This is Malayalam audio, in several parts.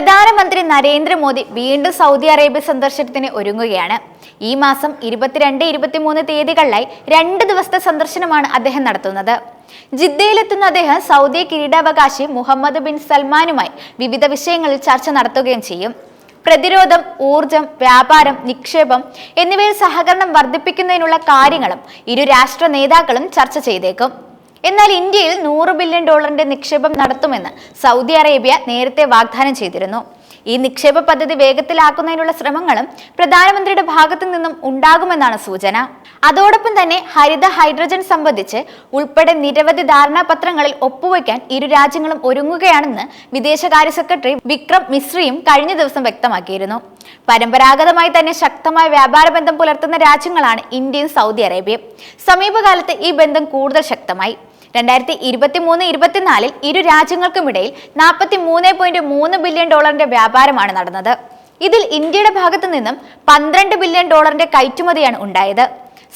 പ്രധാനമന്ത്രി നരേന്ദ്രമോദി വീണ്ടും സൗദി അറേബ്യ സന്ദർശനത്തിന് ഒരുങ്ങുകയാണ്. ഈ മാസം ഇരുപത്തിരണ്ട് ഇരുപത്തിമൂന്ന് തീയതികളിലായി രണ്ട് ദിവസത്തെ സന്ദർശനമാണ് അദ്ദേഹം നടത്തുന്നത്. ജിദ്ദയിലെത്തുന്ന അദ്ദേഹം സൗദി കിരീടാവകാശി മുഹമ്മദ് ബിൻ സൽമാനുമായി വിവിധ വിഷയങ്ങളിൽ ചർച്ച നടത്തുകയും ചെയ്യും. പ്രതിരോധം ഊർജം വ്യാപാരം നിക്ഷേപം എന്നിവയിൽ സഹകരണം വർദ്ധിപ്പിക്കുന്നതിനുള്ള കാര്യങ്ങളും ഇരു രാഷ്ട്ര നേതാക്കളും ചർച്ച ചെയ്തേക്കും. എന്നാൽ ഇന്ത്യയിൽ നൂറ് ബില്യൺ ഡോളറിന്റെ നിക്ഷേപം നടത്തുമെന്ന് സൗദി അറേബ്യ നേരത്തെ വാഗ്ദാനം ചെയ്തിരുന്നു. ഈ നിക്ഷേപ പദ്ധതി വേഗത്തിലാക്കുന്നതിനുള്ള ശ്രമങ്ങളും പ്രധാനമന്ത്രിയുടെ ഭാഗത്തു നിന്നും ഉണ്ടാകുമെന്നാണ് സൂചന. അതോടൊപ്പം തന്നെ ഹരിത ഹൈഡ്രജൻ സംബന്ധിച്ച് ഉൾപ്പെടെ നിരവധി ധാരണാപത്രങ്ങളിൽ ഒപ്പുവയ്ക്കാൻ ഇരു രാജ്യങ്ങളും ഒരുങ്ങുകയാണെന്ന് വിദേശകാര്യ സെക്രട്ടറി വിക്രം മിശ്രിയും കഴിഞ്ഞ ദിവസം വ്യക്തമാക്കിയിരുന്നു. പരമ്പരാഗതമായി തന്നെ ശക്തമായ വ്യാപാര ബന്ധം പുലർത്തുന്ന രാജ്യങ്ങളാണ് ഇന്ത്യയും സൗദി അറേബ്യയും. സമീപകാലത്ത് ഈ ബന്ധം കൂടുതൽ ശക്തമായി. രണ്ടായിരത്തി ഇരുപത്തി മൂന്ന് ഇരുപത്തിനാലിൽ ഇരു രാജ്യങ്ങൾക്കുമിടയിൽ നാൽപ്പത്തി മൂന്ന് പോയിന്റ് മൂന്ന് ബില്യൺ ഡോളറിന്റെ വ്യാപാരമാണ് നടന്നത്. ഇതിൽ ഇന്ത്യയുടെ ഭാഗത്തു നിന്നും പന്ത്രണ്ട് ബില്യൺ ഡോളറിന്റെ കയറ്റുമതിയാണ് ഉണ്ടായത്.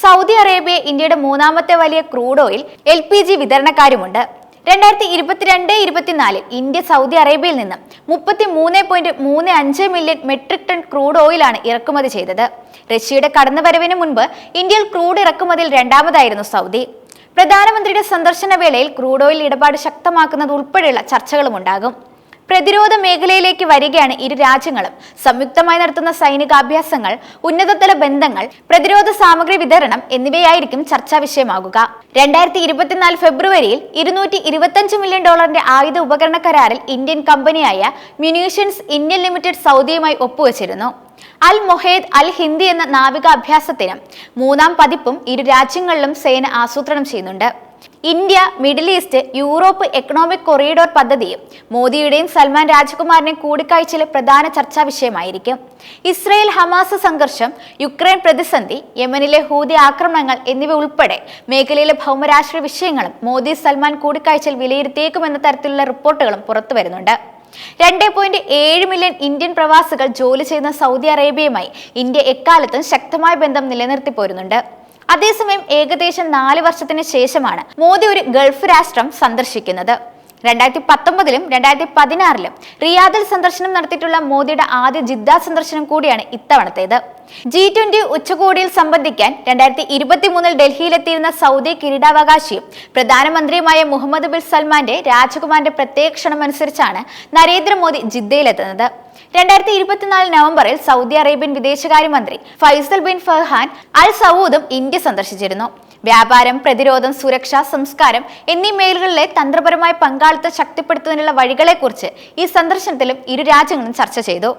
സൗദി അറേബ്യ ഇന്ത്യയുടെ മൂന്നാമത്തെ വലിയ crude oil L P G വിതരണക്കാരുമുണ്ട്. രണ്ടായിരത്തി ഇരുപത്തിരണ്ട് ഇരുപത്തിനാലിൽ ഇന്ത്യ സൗദി അറേബ്യയിൽ നിന്നും മുപ്പത്തി മൂന്ന് പോയിന്റ് മൂന്ന് അഞ്ച് മില്യൺ മെട്രിക് ടൺ ക്രൂഡ് ഓയിലാണ് ഇറക്കുമതി ചെയ്തത്. റഷ്യയുടെ കടന്നുവരവിന് മുൻപ് ഇന്ത്യയിൽ ക്രൂഡ് ഇറക്കുമതിയിൽ രണ്ടാമതായിരുന്നു സൗദി. പ്രധാനമന്ത്രിയുടെ സന്ദർശന വേളയിൽ ക്രൂഡ് ഓയിൽ ഇടപാട് ശക്തമാക്കുന്നത് ഉൾപ്പെടെയുള്ള ചർച്ചകളും ഉണ്ടാകും. പ്രതിരോധ മേഖലയിലേക്ക് വരികയാണ് ഇരു രാജ്യങ്ങളും. സംയുക്തമായി നടത്തുന്ന സൈനികാഭ്യാസങ്ങൾ ഉന്നതതല ബന്ധങ്ങൾ പ്രതിരോധ സാമഗ്രി വിതരണം എന്നിവയായിരിക്കും ചർച്ചാ വിഷയമാകുക. രണ്ടായിരത്തി ഇരുപത്തിനാല് ഫെബ്രുവരിയിൽ ഇരുന്നൂറ്റി ഇരുപത്തഞ്ച് മില്യൺ ഡോളറിന്റെ ആയുധ ഉപകരണ കരാറിൽ ഇന്ത്യൻ കമ്പനിയായ മ്യൂണീഷ്യൻസ് ഇന്ത്യൻ ലിമിറ്റഡ് സൗദിയുമായി ഒപ്പുവച്ചിരുന്നു. അൽ മൊഹേദ് അൽ ഹിന്ദി എന്ന നാവിക അഭ്യാസത്തിനും മൂന്നാം പതിപ്പും ഇരു രാജ്യങ്ങളിലും സേന ആസൂത്രണം ചെയ്യുന്നുണ്ട്. India middle east Europe economic corridor പദ്ധതിയും മോദിയുടെയും സൽമാൻ രാജകുമാറിനെയും കൂടിക്കാഴ്ചയിലെ പ്രധാന ചർച്ചാ വിഷയമായിരിക്കും. ഇസ്രയേൽ ഹമാസ് സംഘർഷം യുക്രൈൻ പ്രതിസന്ധി യമനിലെ ഹൂതി ആക്രമണങ്ങൾ എന്നിവ ഉൾപ്പെടെ മേഖലയിലെ ഭൗമരാഷ്ട്രീയ വിഷയങ്ങളും മോദി സൽമാൻ കൂടിക്കാഴ്ചയിൽ വിലയിരുത്തിയേക്കുമെന്ന തരത്തിലുള്ള റിപ്പോർട്ടുകളും പുറത്തു വരുന്നുണ്ട്. രണ്ട് പോയിന്റ് ഏഴ് മില്യൺ ഇന്ത്യൻ പ്രവാസികൾ ജോലി ചെയ്യുന്ന സൗദി അറേബ്യയുമായി ഇന്ത്യ എക്കാലത്തും ശക്തമായ ബന്ധം നിലനിർത്തി പോരുന്നുണ്ട്. അതേസമയം ഏകദേശം നാല് വർഷത്തിന് ശേഷമാണ് മോദി ഒരു ഗൾഫ് രാഷ്ട്രം സന്ദർശിക്കുന്നത്. രണ്ടായിരത്തി പത്തൊമ്പതിലും രണ്ടായിരത്തി പതിനാറിലും റിയാദിൽ സന്ദർശനം നടത്തിയിട്ടുള്ള മോദിയുടെ ആദ്യ ജിദ്ദ സന്ദർശനം കൂടിയാണ് ഇത്തവണത്തേത്. ജി ട്വന്റി ഉച്ചകോടിയിൽ സംബന്ധിക്കാൻ രണ്ടായിരത്തി ഇരുപത്തി മൂന്നിൽ ഡൽഹിയിലെത്തിയിരുന്ന സൗദി കിരീടാവകാശിയും പ്രധാനമന്ത്രിയുമായ മുഹമ്മദ് ബിൻ സൽമാന്റെ രാജകുമാരന്റെ പ്രത്യേക ക്ഷണം അനുസരിച്ചാണ് നരേന്ദ്രമോദി ജിദ്ദയിലെത്തുന്നത്. രണ്ടായിരത്തി ഇരുപത്തിനാല് നവംബറിൽ സൗദി അറേബ്യൻ വിദേശകാര്യമന്ത്രി ഫൈസൽ ബിൻ ഫർഹാൻ അൽ സൗദും ഇന്ത്യ സന്ദർശിച്ചിരുന്നു. വ്യാപാരം പ്രതിരോധം സുരക്ഷ സംസ്കാരം എന്നീ മേഖലകളിലെ തന്ത്രപരമായ പങ്കാളിത്തം ശക്തിപ്പെടുത്തുന്നതിനുള്ള വഴികളെക്കുറിച്ച് ഈ സന്ദർശനത്തിലും ഇരു രാജ്യങ്ങളും ചർച്ച ചെയ്തു.